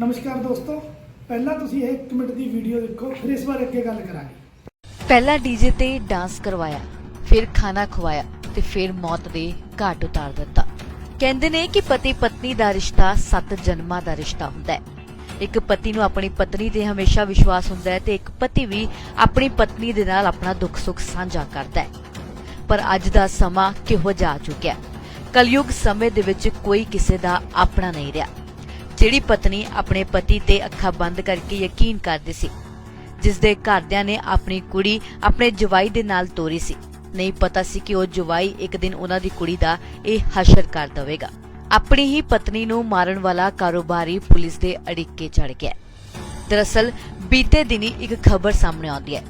ਨਮਸਕਾਰ ਦੋਸਤੋ, ਪਹਿਲਾਂ ਤੁਸੀਂ ਇਹ 1 ਮਿੰਟ ਦੀ ਵੀਡੀਓ ਦੇਖੋ, ਫਿਰ ਇਸ ਬਾਰੇ ਅੱਗੇ ਗੱਲ ਕਰਾਂਗੇ। ਪਹਿਲਾਂ ਡੀਜੇ ਤੇ ਡਾਂਸ ਕਰਵਾਇਆ, ਫਿਰ ਖਾਣਾ ਖਵਾਇਆ ਤੇ ਫਿਰ ਮੌਤ ਦੇ ਘਾਟ ਉਤਾਰ ਦਿੱਤਾ। ਕਹਿੰਦੇ ਨੇ ਕਿ ਪਤੀ ਪਤਨੀ ਦਾ ਰਿਸ਼ਤਾ ਸੱਤ ਜਨਮਾਂ ਦਾ ਰਿਸ਼ਤਾ ਹੁੰਦਾ ਹੈ। ਇੱਕ ਪਤੀ ਨੂੰ ਆਪਣੀ ਪਤਨੀ ਤੇ ਹਮੇਸ਼ਾ ਵਿਸ਼ਵਾਸ ਹੁੰਦਾ ਹੈ ਤੇ ਇੱਕ ਪਤੀ ਵੀ ਆਪਣੀ ਪਤਨੀ ਦੇ ਨਾਲ ਆਪਣਾ ਦੁੱਖ ਸੁੱਖ ਸਾਂਝਾ ਕਰਦਾ ਹੈ। ਪਰ ਅੱਜ ਦਾ ਸਮਾਂ ਕਿਹੋ ਜਿਹਾ ਆ ਚੁੱਕਿਆ ਕਲਯੁਗ ਸਮੇਂ ਦੇ ਵਿੱਚ ਕੋਈ ਕਿਸੇ ਦਾ ਆਪਣਾ ਨਹੀਂ ਰਿਹਾ। ਜਿਹੜੀ ਪਤਨੀ ਆਪਣੇ ਪਤੀ ਤੇ ਅੱਖਾਂ ਬੰਦ ਕਰਕੇ ਯਕੀਨ ਕਰਦੀ ਸੀ ਜਿਸ ਦੇ ਘਰਦਿਆਂ ਨੇ ਆਪਣੀ ਕੁੜੀ ਆਪਣੇ ਜਵਾਈ ਦੇ ਨਾਲ ਤੋਰੀ ਸੀ। ਨਹੀਂ ਪਤਾ ਸੀ ਕਿ ਉਹ ਜਵਾਈ ਇੱਕ ਦਿਨ ਉਹਨਾਂ ਦੀ ਕੁੜੀ ਦਾ ਇਹ ਹਸ਼ਰ ਕਰ ਦੇਵੇਗਾ। ਆਪਣੀ ਹੀ ਪਤਨੀ ਨੂੰ ਮਾਰਨ ਵਾਲਾ ਕਾਰੋਬਾਰੀ ਪੁਲਿਸ ਦੇ ਅੜਿੱਕੇ ਚੜ ਗਿਆ ਦਰਅਸਲ, ਬੀਤੇ ਦਿਨੀ ਇੱਕ ਖਬਰ ਸਾਹਮਣੇ ਆਉਂਦੀ ਹੈ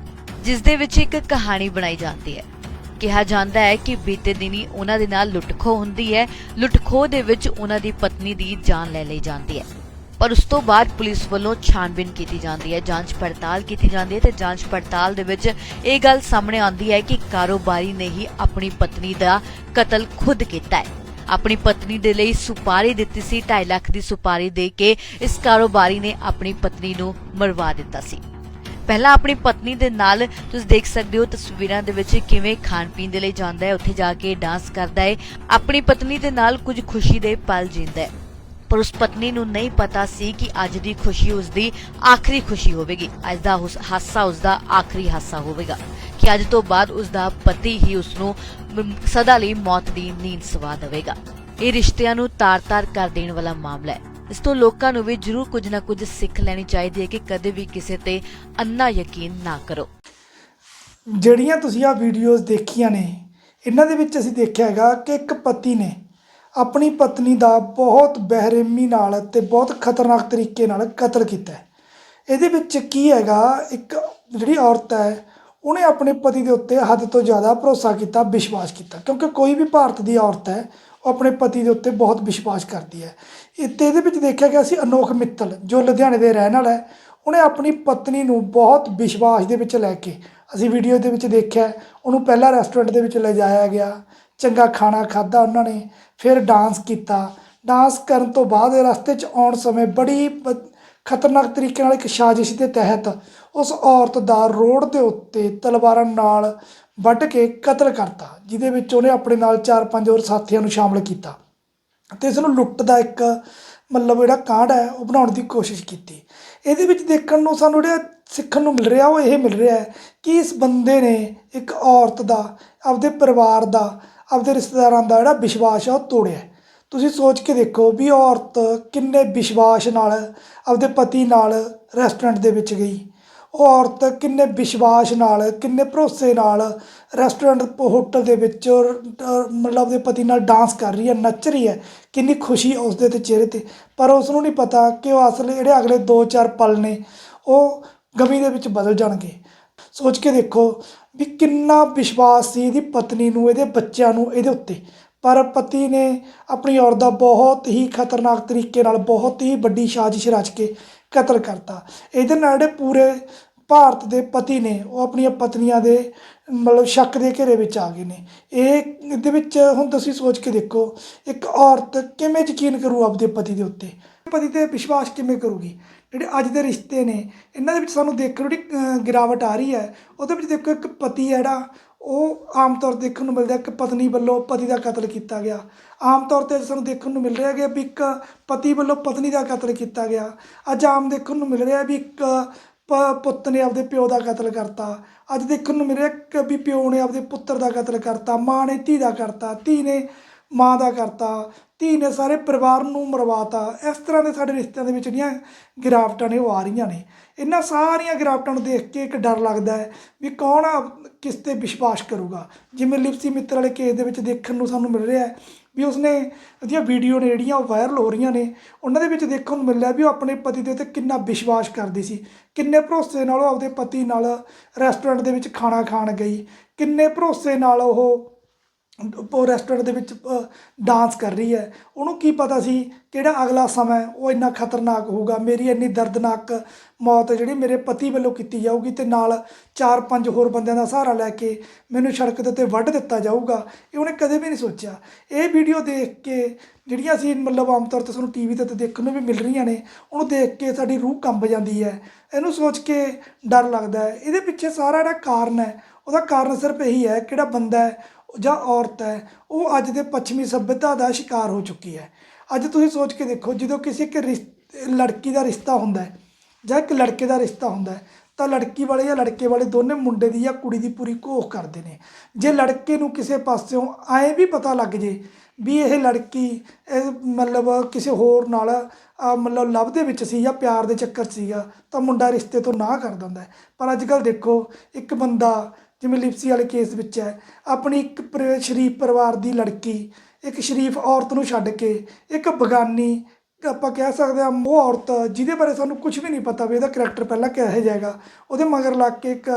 ਜਿਸ ਦੇ ਵਿੱਚ ਇੱਕ ਕਹਾਣੀ ਬਣਾਈ ਜਾਂਦੀ ਹੈ। ਕਿਹਾ ਜਾਂਦਾ ਹੈ ਕਿ ਬੀਤੇ ਦਿਨੀ ਉਹਨਾਂ ਦੇ ਨਾਲ ਲੁੱਟਖੋ ਹੁੰਦੀ ਹੈ। ਲੁੱਟਖੋ ਦੇ ਵਿੱਚ ਉਹਨਾਂ ਦੀ ਪਤਨੀ ਦੀ ਜਾਨ ਲੈ ਲਈ ਜਾਂਦੀ ਹੈ। ਪਰ ਉਸ ਤੋਂ ਬਾਅਦ ਪੁਲਿਸ ਵੱਲੋਂ ਛਾਣਬੀਨ ਕੀਤੀ ਜਾਂਦੀ ਹੈ, ਜਾਂਚ ਪੜਤਾਲ ਕੀਤੀ ਜਾਂਦੀ ਹੈ ਤੇ ਜਾਂਚ ਪੜਤਾਲ ਦੇ ਵਿੱਚ ਇਹ ਗੱਲ ਸਾਹਮਣੇ ਆਉਂਦੀ ਹੈ ਕਿ ਕਾਰੋਬਾਰੀ ਨੇ ਹੀ ਆਪਣੀ ਪਤਨੀ ਦਾ ਕਤਲ ਖੁਦ ਕੀਤਾ ਹੈ। ਆਪਣੀ ਪਤਨੀ ਦੇ ਲਈ ਸੁਪਾਰੀ ਦਿੱਤੀ ਸੀ 2.5 ਲੱਖ ਦੀ ਸੁਪਾਰੀ ਦੇ ਕੇ ਇਸ ਕਾਰੋਬਾਰੀ ਨੇ ਆਪਣੀ ਪਤਨੀ ਨੂੰ ਮਰਵਾ ਦਿੱਤਾ ਸੀ। ਪਹਿਲਾਂ ਆਪਣੀ ਪਤਨੀ ਦੇ ਨਾਲ ਤੁਸੀਂ ਦੇਖ ਸਕਦੇ ਹੋ ਤਸਵੀਰਾਂ ਦੇ ਵਿੱਚ ਕਿਵੇਂ ਖਾਣ ਪੀਣ ਦੇ ਲਈ ਜਾਂਦਾ ਹੈ, ਉੱਥੇ ਜਾ ਕੇ ਡਾਂਸ ਕਰਦਾ ਹੈ। ਆਪਣੀ ਪਤਨੀ ਦੇ ਨਾਲ ਕੁਝ ਖੁਸ਼ੀ ਦੇ ਪਲ ਜੀਂਦਾ ਹੈ। ਪਰ ਉਸ ਪਤਨੀ ਨੂੰ ਨਹੀਂ ਪਤਾ ਸੀ ਕਿ ਅੱਜ ਦੀ ਖੁਸ਼ੀ ਉਸ ਦੀ ਆਖਰੀ ਖੁਸ਼ੀ ਹੋਵੇਗੀ। ਅੱਜ ਦਾ ਹਾਸਾ ਉਸ ਦਾ ਆਖਰੀ ਹਾਸਾ ਹੋਵੇਗਾ ਕਿ ਅੱਜ ਤੋਂ ਬਾਅਦ ਉਸ ਦਾ ਪਤੀ ਹੀ ਉਸ ਨੂੰ ਸਦਾ ਲਈ ਮੌਤ ਦੀ ਨੀਂਦ ਸਵਾ ਦੇਵੇਗਾ। ਇਹ ਰਿਸ਼ਤਿਆਂ ਨੂੰ ਤਾਰ-ਤਾਰ ਕਰ ਦੇਣ ਵਾਲਾ ਮਾਮਲਾ ਹੈ। ਇਸ ਤੋਂ ਲੋਕਾਂ ਨੂੰ ਵੀ ਜ਼ਰੂਰ ਕੁਝ ਨਾ ਕੁਝ ਸਿੱਖ ਲੈਣੀ ਚਾਹੀਦੀ ਹੈ ਕਿ ਕਦੇ ਵੀ ਕਿਸੇ ਤੇ ਅੰਨਾ ਯਕੀਨ ਨਾ ਕਰੋ ਜਿਹੜੀਆਂ ਤੁਸੀਂ ਆ ਵੀਡੀਓਜ਼ ਦੇਖੀਆਂ ਨੇ, ਇਹਨਾਂ ਦੇ ਵਿੱਚ ਅਸੀਂ ਦੇਖਿਆ ਹੈਗਾ ਕਿ ਇੱਕ ਪਤੀ ਨੇ ਆਪਣੀ ਪਤਨੀ ਦਾ ਬਹੁਤ ਬਹਿਰੇਮੀ ਨਾਲ ਤੇ ਬਹੁਤ ਖਤਰਨਾਕ ਤਰੀਕੇ ਨਾਲ ਕਤਲ ਕੀਤਾ ਹੈ। ਇਹਦੇ ਵਿੱਚ ਕੀ ਹੈਗਾ, ਇੱਕ ਜਿਹੜੀ ਔਰਤ ਹੈ, ਉਹਨੇ ਆਪਣੇ ਪਤੀ ਦੇ ਉੱਤੇ ਹੱਦ ਤੋਂ ਜ਼ਿਆਦਾ ਭਰੋਸਾ ਕੀਤਾ, ਵਿਸ਼ਵਾਸ ਕੀਤਾ, ਕਿਉਂਕਿ ਕੋਈ ਵੀ ਭਾਰਤ ਦੀ ਔਰਤ ਹੈ ਆਪਣੇ ਪਤੀ ਦੇ ਉੱਤੇ ਬਹੁਤ ਵਿਸ਼ਵਾਸ ਕਰਦੀ ਹੈ। ਇੱਥੇ ਇਹਦੇ ਵਿੱਚ ਦੇਖਿਆ ਗਿਆ ਸੀ ਅਨੋਖ ਮਿੱਤਲ, ਜੋ ਲੁਧਿਆਣੇ ਦੇ ਰਹਿਣ ਵਾਲਾ ਹੈ। ਉਹਨੇ ਆਪਣੀ ਪਤਨੀ ਨੂੰ ਬਹੁਤ ਵਿਸ਼ਵਾਸ ਦੇ ਵਿੱਚ ਲੈ ਕੇ, ਅਸੀਂ ਵੀਡੀਓ ਦੇ ਵਿੱਚ ਦੇਖਿਆ, ਉਹਨੂੰ ਪਹਿਲਾਂ ਰੈਸਟੋਰੈਂਟ ਦੇ ਵਿੱਚ ਲਿਜਾਇਆ ਗਿਆ। ਚੰਗਾ ਖਾਣਾ ਖਾਦਾ ਉਹਨਾਂ ਨੇ, ਫਿਰ ਡਾਂਸ ਕੀਤਾ। ਡਾਂਸ ਕਰਨ ਤੋਂ ਬਾਅਦ ਰਸਤੇ 'ਚ ਆਉਣ ਸਮੇਂ ਬੜੀ ਖਤਰਨਾਕ ਤਰੀਕੇ ਨਾਲ ਇੱਕ ਸਾਜ਼ਿਸ਼ ਦੇ ਤਹਿਤ ਉਸ ਔਰਤ ਦਾ ਰੋਡ ਦੇ ਉੱਤੇ ਤਲਵਾਰਾਂ ਨਾਲ ਵੱਢ ਕੇ ਕਤਲ ਕਰਤਾ, ਜਿਹਦੇ ਵਿੱਚ ਉਹਨੇ ਆਪਣੇ ਨਾਲ 4-5 ਹੋਰ ਸਾਥੀਆਂ ਨੂੰ ਸ਼ਾਮਲ ਕੀਤਾ ਤੇ ਇਸ ਨੂੰ ਲੁੱਟ ਦਾ ਇੱਕ ਮਤਲਬ ਜਿਹੜਾ ਕਾਂਡ ਹੈ, ਉਹ ਬਣਾਉਣ ਦੀ ਕੋਸ਼ਿਸ਼ ਕੀਤੀ। ਇਹਦੇ ਵਿੱਚ ਦੇਖਣ ਨੂੰ ਸਾਨੂੰ ਜਿਹੜਾ ਸਿੱਖਣ ਨੂੰ ਮਿਲ ਰਿਹਾ, ਉਹ ਇਹ ਮਿਲ ਰਿਹਾ ਹੈ ਕਿ ਇਸ ਬੰਦੇ ਨੇ ਇੱਕ ਔਰਤ ਦਾ, ਆਪਦੇ ਪਰਿਵਾਰ ਦਾ, ਆਪਦੇ ਰਿਸ਼ਤੇਦਾਰਾਂ ਦਾ ਜਿਹੜਾ ਵਿਸ਼ਵਾਸ ਹੈ, ਉਹ ਤੋੜਿਆ ਤੁਸੀਂ ਸੋਚ ਕੇ ਦੇਖੋ ਵੀ ਔਰਤ ਕਿੰਨੇ ਵਿਸ਼ਵਾਸ ਨਾਲ ਆਪਦੇ ਪਤੀ ਨਾਲ ਰੈਸਟੋਰੈਂਟ ਦੇ ਵਿੱਚ ਗਈ। ਉਹ ਔਰਤ ਕਿੰਨੇ ਵਿਸ਼ਵਾਸ ਨਾਲ ਕਿੰਨੇ ਭਰੋਸੇ ਨਾਲ ਰੈਸਟੋਰੈਂਟ ਹੋਟਲ ਦੇ ਵਿੱਚ ਔਰ, ਮਤਲਬ ਆਪਦੇ ਪਤੀ ਨਾਲ ਡਾਂਸ ਕਰ ਰਹੀ ਹੈ ਨੱਚ ਰਹੀ ਹੈ। ਕਿੰਨੀ ਖੁਸ਼ੀ ਉਸ ਦੇ ਤੇ ਚਿਹਰੇ ਤੇ। ਪਰ ਉਸ ਨੂੰ ਨਹੀਂ ਪਤਾ ਕਿ ਉਹ ਅਸਲ ਜਿਹੜੇ ਅਗਲੇ 2-4 ਪਲ ਨੇ ਉਹ ਗਮੀ ਦੇ ਵਿੱਚ ਬਦਲ ਜਾਣਗੇ। ਸੋਚ ਕੇ ਦੇਖੋ ਵੀ ਕਿੰਨਾ ਵਿਸ਼ਵਾਸ ਸੀ ਇਹਦੀ ਪਤਨੀ ਨੂੰ ਇਹਦੇ ਬੱਚਿਆਂ ਨੂੰ ਇਹਦੇ ਉੱਤੇ। ਪਰ ਪਤੀ ਨੇ ਆਪਣੀ ਔਰਤ ਦਾ ਬਹੁਤ ਹੀ ਖਤਰਨਾਕ ਤਰੀਕੇ ਨਾਲ ਬਹੁਤ ਹੀ ਵੱਡੀ ਸਾਜ਼ਿਸ਼ ਰਚ ਕੇ ਕਤਲ ਕਰਤਾ। ਇਹਦੇ ਨਾਲ ਜਿਹੜੇ ਪੂਰੇ ਭਾਰਤ ਦੇ ਪਤੀ ਨੇ, ਉਹ ਆਪਣੀਆਂ ਪਤਨੀਆਂ ਦੇ ਮਤਲਬ ਸ਼ੱਕ ਦੇ ਘੇਰੇ ਵਿੱਚ ਆ ਗਏ ਨੇ। ਇਹ ਇਹਦੇ ਵਿੱਚ ਹੁਣ ਤੁਸੀਂ ਸੋਚ ਕੇ ਦੇਖੋ, ਇੱਕ ਔਰਤ ਕਿਵੇਂ ਯਕੀਨ ਕਰੂ ਆਪਦੇ ਪਤੀ ਦੇ ਉੱਤੇ? ਪਤੀ ਤੇ ਵਿਸ਼ਵਾਸ ਕਿਵੇਂ ਕਰੂਗੀ? ਜਿਹੜੇ ਅੱਜ ਦੇ ਰਿਸ਼ਤੇ ਨੇ, ਇਹਨਾਂ ਦੇ ਵਿੱਚ ਸਾਨੂੰ ਦੇਖਣ ਜਿਹੜੀ ਗਿਰਾਵਟ ਆ ਰਹੀ ਹੈ, ਉਹਦੇ ਵਿੱਚ ਦੇਖੋ ਇੱਕ ਪਤੀ ਹੈ ਜਿਹੜਾ ਉਹ ਆਮ ਤੌਰ ਤੇ ਦੇਖਣ ਨੂੰ ਮਿਲਦਾ ਕਿ ਪਤਨੀ ਵੱਲੋਂ ਪਤੀ ਦਾ ਕਤਲ ਕੀਤਾ ਗਿਆ। ਆਮ ਤੌਰ ਤੇ ਸਾਨੂੰ ਦੇਖਣ ਨੂੰ ਮਿਲ ਰਿਹਾ ਕਿ ਵੀ ਇੱਕ ਪਤੀ ਵੱਲੋਂ ਪਤਨੀ ਦਾ ਕਤਲ ਕੀਤਾ ਗਿਆ। ਅੱਜ ਆਮ ਦੇਖਣ ਨੂੰ ਮਿਲ ਰਿਹਾ ਵੀ ਇੱਕ ਪ- ਪੁੱਤ ਨੇ ਆਪਦੇ ਪਿਓ ਦਾ ਕਤਲ ਕਰਤਾ। ਅੱਜ ਦੇਖਣ ਨੂੰ ਮਿਲ ਰਿਹਾ ਕਿ ਵੀ ਪਿਓ ਨੇ ਆਪਦੇ ਪੁੱਤਰ ਦਾ ਕਤਲ ਕਰਤਾ, ਮਾਂ ਨੇ ਧੀ ਦਾ ਕਰਤਾ, ਧੀ ਨੇ ਮਾਂ ਦਾ ਕਰਤਾ। ਧੀ ਨੇ ਸਾਰੇ ਪਰਿਵਾਰ ਨੂੰ ਮਰਵਾਤਾ। ਇਸ ਤਰ੍ਹਾਂ ਦੇ ਸਾਡੇ ਰਿਸ਼ਤਿਆਂ ਦੇ ਵਿੱਚ ਜਿਹੜੀਆਂ ਗਿਰਾਵਟਾਂ ਨੇ, ਉਹ ਆ ਰਹੀਆਂ ਨੇ। ਇਹਨਾਂ ਸਾਰੀਆਂ ਗਿਰਾਵਟਾਂ ਨੂੰ ਦੇਖ ਕੇ ਇੱਕ ਡਰ ਲੱਗਦਾ ਹੈ ਵੀ ਕੌਣ ਕਿਸ ਤੇ ਵਿਸ਼ਵਾਸ ਕਰੂਗਾ? ਜਿਵੇਂ ਲਿਪਸੀ ਮਿੱਤਰ ਵਾਲੇ ਕੇਸ ਦੇ ਵਿੱਚ ਦੇਖਣ ਨੂੰ ਸਾਨੂੰ ਮਿਲ ਰਿਹਾ ਹੈ ਵੀ ਉਸਨੇ ਉਹਦੀਆਂ ਵੀਡੀਓ ਨੇ ਜਿਹੜੀਆਂ, ਉਹ ਵਾਇਰਲ ਹੋ ਰਹੀਆਂ ਨੇ। ਉਹਨਾਂ ਦੇ ਵਿੱਚ ਦੇਖਣ ਨੂੰ ਮਿਲ ਰਿਹਾ ਵੀ ਉਹ ਆਪਣੇ ਪਤੀ ਦੇ ਉੱਤੇ ਕਿੰਨਾ ਵਿਸ਼ਵਾਸ ਕਰਦੀ ਸੀ। ਕਿੰਨੇ ਭਰੋਸੇ ਨਾਲ ਉਹ ਆਪਦੇ ਪਤੀ ਨਾਲ ਰੈਸਟੋਰੈਂਟ ਦੇ ਵਿੱਚ ਖਾਣਾ ਖਾਣ ਗਈ। ਕਿੰਨੇ ਭਰੋਸੇ ਨਾਲ ਉਹ ਰੈਸਟੋਰੈਂਟ ਦੇ ਵਿੱਚ ਡਾਂਸ ਕਰ ਰਹੀ ਹੈ। ਉਹਨੂੰ ਕੀ ਪਤਾ ਸੀ ਕਿਹੜਾ ਅਗਲਾ ਸਮਾਂ ਉਹ ਇੰਨਾ ਖਤਰਨਾਕ ਹੋਊਗਾ। ਮੇਰੀ ਇੰਨੀ ਦਰਦਨਾਕ ਮੌਤ ਜਿਹੜੀ ਮੇਰੇ ਪਤੀ ਵੱਲੋਂ ਕੀਤੀ ਜਾਊਗੀ ਤੇ ਨਾਲ ਚਾਰ ਪੰਜ ਹੋਰ ਬੰਦਿਆਂ ਦਾ ਸਹਾਰਾ ਲੈ ਕੇ ਮੈਨੂੰ ਸੜਕ ਦੇ ਉੱਤੇ ਵੱਢ ਦਿੱਤਾ ਜਾਊਗਾ, ਇਹ ਉਹਨੇ ਕਦੇ ਵੀ ਨਹੀਂ ਸੋਚਿਆ। ਇਹ ਵੀਡੀਓ ਦੇਖ ਕੇ ਜਿਹੜੀਆਂ ਅਸੀਂ ਮਤਲਬ ਆਮ ਤੌਰ ਤੇ ਸਾਨੂੰ ਟੀਵੀ ਤੇ ਤਾਂ ਦੇਖਣ ਨੂੰ ਵੀ ਮਿਲ ਰਹੀਆਂ ਨੇ, ਉਹਨੂੰ ਦੇਖ ਕੇ ਸਾਡੀ ਰੂਹ ਕੰਬ ਜਾਂਦੀ ਹੈ। ਇਹਨੂੰ ਸੋਚ ਕੇ ਡਰ ਲੱਗਦਾ ਹੈ। ਇਹਦੇ ਪਿੱਛੇ ਸਾਰਾ ਜਿਹੜਾ ਕਾਰਨ ਹੈ, ਉਹਦਾ ਕਾਰਨ ਸਿਰਫ ਇਹੀ ਹੈ ਕਿਹੜਾ ਬੰਦਾ ਹੈ ਜਾਂ ਔਰਤ ਹੈ ਉਹ ਅੱਜ ਦੇ ਪੱਛਮੀ ਸਭਿਅਤਾ ਦਾ ਸ਼ਿਕਾਰ ਹੋ ਚੁੱਕੀ ਹੈ ਅੱਜ ਤੁਸੀਂ ਸੋਚ ਕੇ ਦੇਖੋ ਜਦੋਂ ਕਿਸੇ ਇੱਕ ਰਿਸ਼- ਲੜਕੀ ਦਾ ਰਿਸ਼ਤਾ ਹੁੰਦਾ ਹੈ ਜਾਂ ਇੱਕ ਲੜਕੇ ਦਾ ਰਿਸ਼ਤਾ ਹੁੰਦਾ ਹੈ ਤਾਂ ਲੜਕੀ ਵਾਲੇ ਜਾਂ ਲੜਕੇ ਵਾਲੇ ਦੋਨੇ ਮੁੰਡੇ ਦੀ ਜਾਂ ਕੁੜੀ ਦੀ ਪੂਰੀ ਘੋਖ ਕਰਦੇ ਨੇ ਜੇ ਲੜਕੇ ਨੂੰ ਕਿਸੇ ਪਾਸਿਓਂ ਐਂ ਵੀ ਪਤਾ ਲੱਗ ਜੇ ਵੀ ਇਹ ਲੜਕੀ ਇਹ ਮਤਲਬ ਕਿਸੇ ਹੋਰ ਨਾਲ ਆ, ਮਤਲਬ ਲਵ ਦੇ ਵਿੱਚ ਸੀ ਜਾਂ ਪਿਆਰ ਦੇ ਚੱਕਰ 'ਚ ਸੀਗਾ ਤਾਂ ਮੁੰਡਾ ਰਿਸ਼ਤੇ ਤੋਂ ਨਾ ਕਰ ਦਿੰਦਾ ਹੈ। ਪਰ ਅੱਜ ਕੱਲ ਦੇਖੋ ਇੱਕ ਬੰਦਾ ਜਿਵੇਂ ਲਿਪਸੀ ਵਾਲੇ ਕੇਸ ਵਿੱਚ ਹੈ, ਆਪਣੀ ਇੱਕ ਪਰ- ਸ਼ਰੀਫ ਪਰਿਵਾਰ ਦੀ ਲੜਕੀ, ਇੱਕ ਸ਼ਰੀਫ ਔਰਤ ਨੂੰ ਛੱਡ ਕੇ, ਇੱਕ ਬਗਾਨੀ, ਆਪਾਂ ਕਹਿ ਸਕਦੇ ਹਾਂ ਉਹ ਔਰਤ ਜਿਹਦੇ ਬਾਰੇ ਸਾਨੂੰ ਕੁਝ ਵੀ ਨਹੀਂ ਪਤਾ ਵੀ ਇਹਦਾ ਕਰੈਕਟਰ ਪਹਿਲਾਂ ਕਿਹੋ ਜਿਹਾ ਹੈਗਾ, ਉਹਦੇ ਮਗਰ ਲੱਗ ਕੇ ਇੱਕ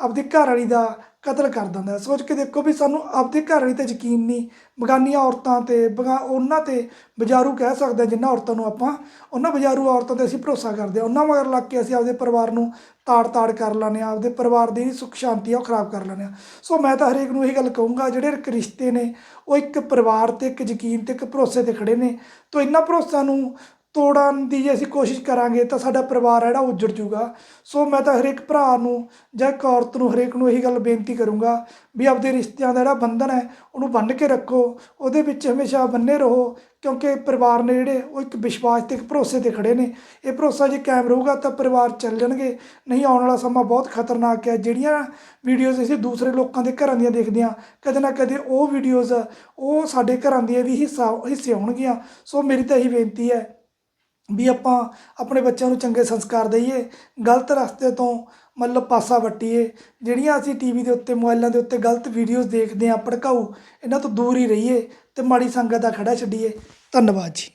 ਆਪਦੀ ਘਰ ਵਾਲੀ ਦਾ ਕਤਲ ਕਰ ਦਿੰਦਾ ਹੈ। ਸੋਚ ਕੇ ਦੇਖੋ ਵੀ ਸਾਨੂੰ ਆਪਦੇ ਘਰ ਵਾਲੀ ਤੇ ਯਕੀਨ ਨਹੀਂ। ਬਗਾਨੀਆਂ ਔਰਤਾਂ ਤੇ ਬਗਾ ਉਹਨਾਂ ਤੇ ਬਜ਼ਾਰੂ ਕਹਿ ਸਕਦੇ ਹਾਂ ਜਿਨ੍ਹਾਂ ਔਰਤਾਂ ਨੂੰ ਆਪਾਂ, ਉਹਨਾਂ ਬਜ਼ਾਰੂ ਔਰਤਾਂ ਤੇ ਅਸੀਂ ਭਰੋਸਾ ਕਰਦੇ ਹਾਂ। ਉਹਨਾਂ ਮਗਰ ਲੱਗ ਕੇ ਅਸੀਂ ਆਪਦੇ ਪਰਿਵਾਰ ਨੂੰ ਤਾੜ-ਤਾੜ ਕਰ ਲੈਂਦੇ ਹਾਂ। ਆਪਦੇ ਪਰਿਵਾਰ ਦੀ ਸੁੱਖ ਸ਼ਾਂਤੀ ਆ, ਉਹ ਖਰਾਬ ਕਰ ਲੈਂਦੇ ਹਾਂ। ਸੋ ਮੈਂ ਤਾਂ ਹਰੇਕ ਨੂੰ ਇਹ ਗੱਲ ਕਹੂੰਗਾ, ਜਿਹੜੇ ਇੱਕ ਰਿਸ਼ਤੇ ਨੇ, ਉਹ ਇੱਕ ਪਰਿਵਾਰ ਤੇ, ਇੱਕ ਯਕੀਨ ਤੇ, ਇੱਕ ਭਰੋਸੇ ਤੇ ਖੜੇ ਨੇ। ਤੋਂ ਇਹਨਾਂ ਭਰੋਸਿਆਂ ਨੂੰ ਤੋੜਨ ਦੀ ਜੇ ਅਸੀਂ ਕੋਸ਼ਿਸ਼ ਕਰਾਂਗੇ ਤਾਂ ਸਾਡਾ ਪਰਿਵਾਰ ਹੈ ਜਿਹੜਾ ਉੱਜੜ ਜੂਗਾ ਸੋ ਮੈਂ ਤਾਂ ਹਰੇਕ ਭਰਾ ਨੂੰ ਜਾਂ ਇੱਕ ਔਰਤ ਨੂੰ ਹਰੇਕ ਨੂੰ ਇਹੀ ਗੱਲ ਬੇਨਤੀ ਕਰੂੰਗਾ ਵੀ ਆਪਦੇ ਰਿਸ਼ਤਿਆਂ ਦਾ ਜਿਹੜਾ ਬੰਧਨ ਹੈ ਉਹਨੂੰ ਬੰਨ੍ਹ ਕੇ ਰੱਖੋ, ਉਹਦੇ ਵਿੱਚ ਹਮੇਸ਼ਾ ਬੰਨੇ ਰਹੋ ਕਿਉਂਕਿ ਪਰਿਵਾਰ ਨੇ ਜਿਹੜੇ ਉਹ ਇੱਕ ਵਿਸ਼ਵਾਸ ਤੇ ਇੱਕ ਭਰੋਸੇ ਤੇ ਖੜੇ ਨੇ। ਇਹ ਭਰੋਸਾ ਜੇ ਕਾਇਮ ਰਹੂਗਾ ਤਾਂ ਪਰਿਵਾਰ ਚੱਲ ਜਾਣਗੇ। ਨਹੀਂ ਆਉਣ ਵਾਲਾ ਸਮਾਂ ਬਹੁਤ ਖਤਰਨਾਕ ਹੈ। ਜਿਹੜੀਆਂ ਵੀਡੀਓਜ਼ ਅਸੀਂ ਦੂਸਰੇ ਲੋਕਾਂ ਦੇ ਘਰਾਂ ਦੀਆਂ ਦੇਖਦੇ ਹਾਂ, ਕਦੇ ਨਾ ਕਦੇ ਉਹ ਵੀਡੀਓਜ਼ ਉਹ ਸਾਡੇ ਘਰਾਂ ਦੀਆਂ ਵੀ ਹਿੱਸਾ ਹਿੱਸੇ ਹੋਣਗੀਆਂ। ਸੋ ਮੇਰੀ ਤਾਂ ਇਹੀ ਬੇਨਤੀ ਹੈ ਵੀ ਆਪਾਂ ਆਪਣੇ ਬੱਚਿਆਂ ਨੂੰ ਚੰਗੇ ਸੰਸਕਾਰ ਦਈਏ, ਗਲਤ ਰਸਤੇ ਤੋਂ ਮਤਲਬ ਪਾਸਾ ਵੱਟੀਏ। ਜਿਹੜੀਆਂ ਅਸੀਂ ਟੀਵੀ ਦੇ ਉੱਤੇ ਮੋਬਾਈਲਾਂ ਦੇ ਉੱਤੇ ਗਲਤ ਵੀਡੀਓਜ਼ ਦੇਖਦੇ ਹਾਂ, ਭੜਕਾਊ, ਇਹਨਾਂ ਤੋਂ ਦੂਰ ਹੀ ਰਹੀਏ ਤੇ ਮਾੜੀ ਸੰਗਤ ਦਾ ਖੜਾ ਛੱਡੀਏ। ਧੰਨਵਾਦ ਜੀ।